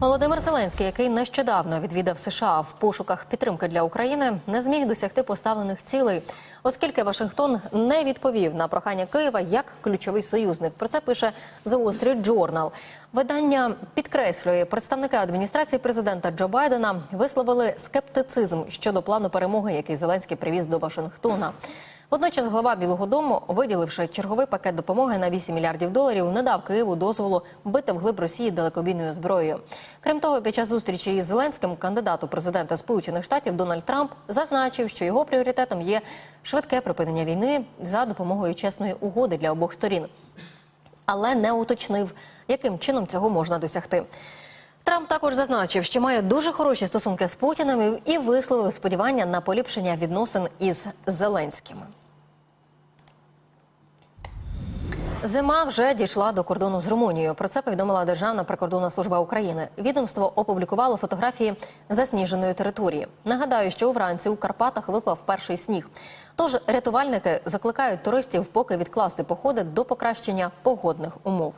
Володимир Зеленський, який нещодавно відвідав США в пошуках підтримки для України, не зміг досягти поставлених цілей, оскільки Вашингтон не відповів на прохання Києва як ключовий союзник. Про це пише The Wall Street Journal. Видання підкреслює, представники адміністрації президента Джо Байдена висловили скептицизм щодо плану перемоги, який Зеленський привіз до Вашингтона. Водночас глава Білого Дому, виділивши черговий пакет допомоги на 8 мільярдів доларів, не дав Києву дозволу бити вглиб Росії далекобійною зброєю. Крім того, під час зустрічі із Зеленським кандидат у президента Сполучених Штатів Дональд Трамп зазначив, що його пріоритетом є швидке припинення війни за допомогою чесної угоди для обох сторін, але не уточнив, яким чином цього можна досягти. Трамп також зазначив, що має дуже хороші стосунки з Путіним і висловив сподівання на поліпшення відносин із Зеленським. Зима вже дійшла до кордону з Румунією. Про це повідомила Державна прикордонна служба України. Відомство опублікувало фотографії засніженої території. Нагадаю, що вранці у Карпатах випав перший сніг. Тож рятувальники закликають туристів поки відкласти походи до покращення погодних умов.